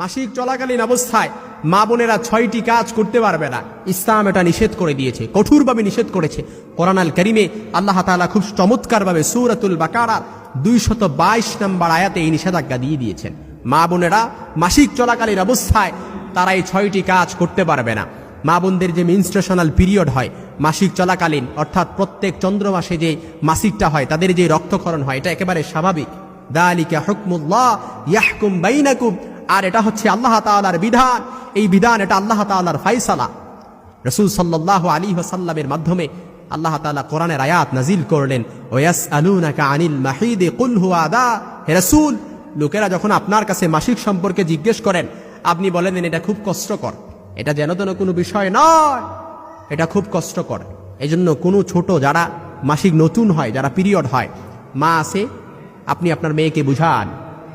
মাসিক চলাকালীন অবস্থায় মা বোনেরা ছয়টি কাজ করতে পারবে না। ইসলাম এটা নিষেধ করে দিয়েছে, কঠোরভাবে নিষেধ করেছে। কোরআন আল করিমে আল্লাহ তাআলা খুব চমৎকারভাবে সূরাতুল বাকারার দুইশত বাইশ নম্বর আয়াতে এই নিষেধাজ্ঞা দিয়ে দিয়েছেন। মা বোনেরা মাসিক চলাকালীন অবস্থায় তারা এই ছয়টি কাজ করতে পারবে না। মা বোনদের যে মিনস্ট্রেশনাল পিরিয়ড হয়, মাসিক চলাকালীন, অর্থাৎ প্রত্যেক চন্দ্র মাসে যে মাসিকটা হয়, তাদের যে রক্তক্ষরণ হয়, এটা একেবারে স্বাভাবিক। দালিকা হুকমুল্লাহ ইয়াহকুম বাইনাকুম আর এটা হচ্ছে আল্লাহ তাআলার বিধান। এই বিধান এটা আল্লাহ তাআলার ফাইসালা। রসুল সাল্লাহ আলী ওয়াসাল্লামের মাধ্যমে আল্লাহ তাআলা কোরআনের আয়াত নাজিল করলেন ওয়াস আলুনাকা আনিল মাহিদে কুল হুয়া আদা হে রসুল, লোকেরা যখন আপনার কাছে মাসিক সম্পর্কে জিজ্ঞেস করেন, আপনি বলেন এটা খুব কষ্টকর। এটা যেন তেন কোনো বিষয় নয়, এটা খুব কষ্টকর। এই জন্য কোনো ছোট যারা মাসিক নতুন হয়, যারা পিরিয়ড হয়, মা আছে, আপনি আপনার মেয়েকে বুঝান।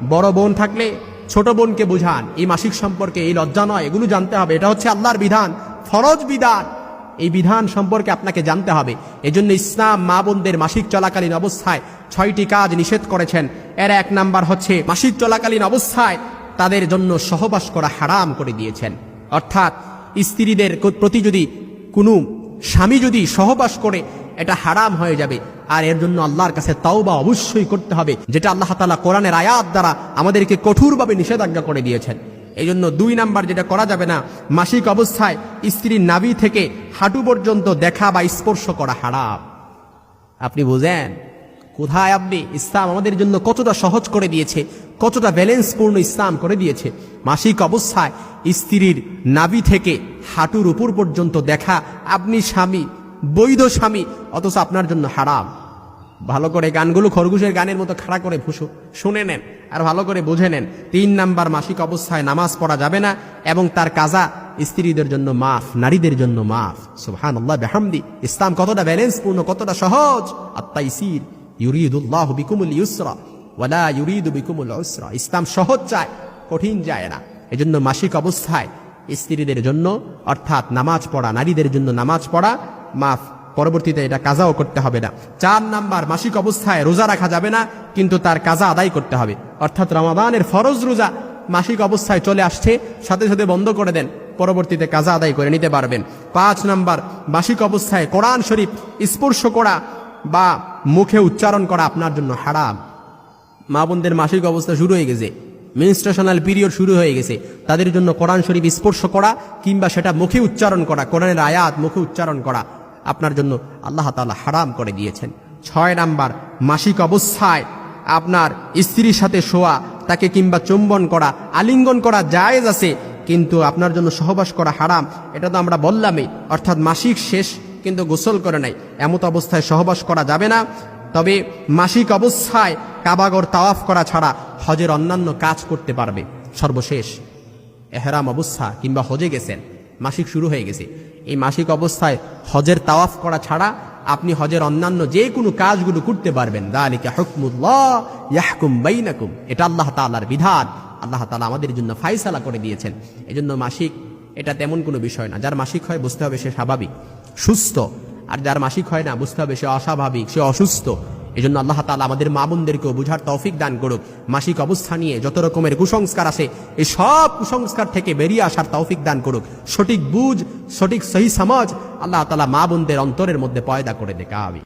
বড় বোন থাকলে ছোট বোনকে বুঝান। এই মাসিক সম্পর্কে এই লজ্জা নয়, এগুলো জানতে হবে। এটা হচ্ছে আল্লাহর বিধান, ফরজ বিধান। এই বিধান সম্পর্কে আপনাকে জানতে হবে। এজন্য ইসলাম মা বোনদের মাসিক চলাকালীন অবস্থায় ছয়টি কাজ নিষেধ করেছেন। এর এক নাম্বার হচ্ছে, মাসিক চলাকালীন অবস্থায় তাদের জন্য সহবাস করা হারাম করে দিয়েছেন। অর্থাৎ, স্ত্রীদের প্রতি যদি কোনো স্বামী যদি সহবাস করে, এটা হারাম হয়ে যাবে। আর এর জন্য আল্লাহর কাছে তাওবা অবশ্যই করতে হবে, যেটা আল্লাহ তালা কোরআনের আয়াত দ্বারা আমাদেরকে কঠোরভাবে নিষেধাজ্ঞা করে দিয়েছেন। এই জন্য দুই নাম্বার যেটা করা যাবে না, মাসিক অবস্থায় স্ত্রীর নাভি থেকে হাঁটু পর্যন্ত দেখা বা স্পর্শ করা হারাম। আপনি বুঝেন? কোথায় আপনি? ইসলাম আমাদের জন্য কতটা সহজ করে দিয়েছে, কতটা ব্যালেন্সপূর্ণ ইসলাম করে দিয়েছে। মাসিক অবস্থায় স্ত্রীর নাভি থেকে হাঁটুর উপর পর্যন্ত দেখা, আপনি স্বামী, বৈধ স্বামী, অথচ আপনার জন্য হারাম। ভালো করে গানগুলো খরগোশের গানের মতো খাড়া করে ফুসু শুনে নেন আর ভালো করে বুঝে নেন। তিন নাম্বার মাসিক অবস্থায় নামাজ পড়া যাবে না এবং তার কাজা স্ত্রীদের জন্য মাফ, নারীদের জন্য মাফ। সুহান বেহামদি। ইসলাম কতটা ব্যালেন্সপূর্ণ, কতটা সহজ? আত্মাইসির ইউরিদুল্লাহ বিকুমুল ইউসরা, ওয়ালা ইউরিদু বিকুমুল উসরা। ইসলাম সহজ চায়, কঠিন যায় না। এজন্য মাসিক অবস্থায় স্ত্রীদের জন্য, অর্থাৎ নামাজ পড়া, নারীদের জন্য নামাজ পড়া মাফ পরবর্তীতে এটা কাজাও করতে হবে না। চার নাম্বার, মাসিক অবস্থায় রোজা রাখা যাবে না, কিন্তু তার কাজা আদায় করতে হবে। অর্থাৎ রমাদানের ফরজ রোজা মাসিক অবস্থায় চলে আসছে, সাথে সাথে বন্ধ করে দেন, পরবর্তীতে কাজা আদায় করে নিতে পারবেন। পাঁচ নাম্বার, মাসিক অবস্থায় কোরআন শরীফ স্পর্শ করা বা মুখে উচ্চারণ করা আপনার জন্য হারাম। মা বোনদের মাসিক অবস্থা শুরু হয়ে গেছে মিনস্ট্রেশনাল পিরিয়ড শুরু হয়ে গেছে। তাদের জন্য কোরআন শরীফ স্পর্শ করা কিংবা সেটা মুখে উচ্চারণ করা, কোরআনের আয়াত মুখে উচ্চারণ করা আপনার জন্য আল্লাহ তাআলা হারাম করে দিয়েছেন। ছয় নাম্বার, মাসিক অবস্থায় আপনার স্ত্রীর সাথে শোয়া, তাকে কিংবা চুম্বন করা, আলিঙ্গন করা জায়েজ আছে, কিন্তু আপনার জন্য সহবাস করা হারাম, এটা তো আমরা বললামই। অর্থাৎ মাসিক শেষ, কিন্তু গোসল করে নাই। এমত অবস্থায় সহবাস করা যাবে না। তবে মাসিক অবস্থায় কাবাগর তাওয়াফ করা ছাড়া হজের অন্যান্য কাজ করতে পারবে। সর্বশেষ, এহরাম অবস্থা কিংবা হজে গেছেন। মাসিক শুরু হয়ে গেছে। এই মাসিক অবস্থায় হজের তাওয়াফ করা ছাড়া আপনি হজের অন্যান্য যে কোনো কাজগুলো করতে পারবেন। দালিকা হুকমুল্লাহ বাইনাকুম। এটা আল্লাহ তাআলার বিধান। আল্লাহ তাআলা আমাদের জন্য ফাইসালা করে দিয়েছেন। এজন্য মাসিক এটা তেমন কোনো বিষয় না। যার মাসিক হয় বুঝতে হবে সে স্বাভাবিক, সুস্থ। আর যার মাসিক হয় না বুঝতে হবে সে অস্বাভাবিক, সে অসুস্থ। এই জন্য আল্লাহ তালা আমাদের মা বোনদেরকেও বুঝার তৌফিক দান করুক। মাসিক অবস্থা নিয়ে যত রকমের কুসংস্কার আছে এই সব কুসংস্কার থেকে বেরিয়ে আসার তৌফিক দান করুক। সঠিক বুঝ, সঠিক সহি সমাজ আল্লাহ তালা মা বোনদের অন্তরের মধ্যে পয়দা করে দেখাবি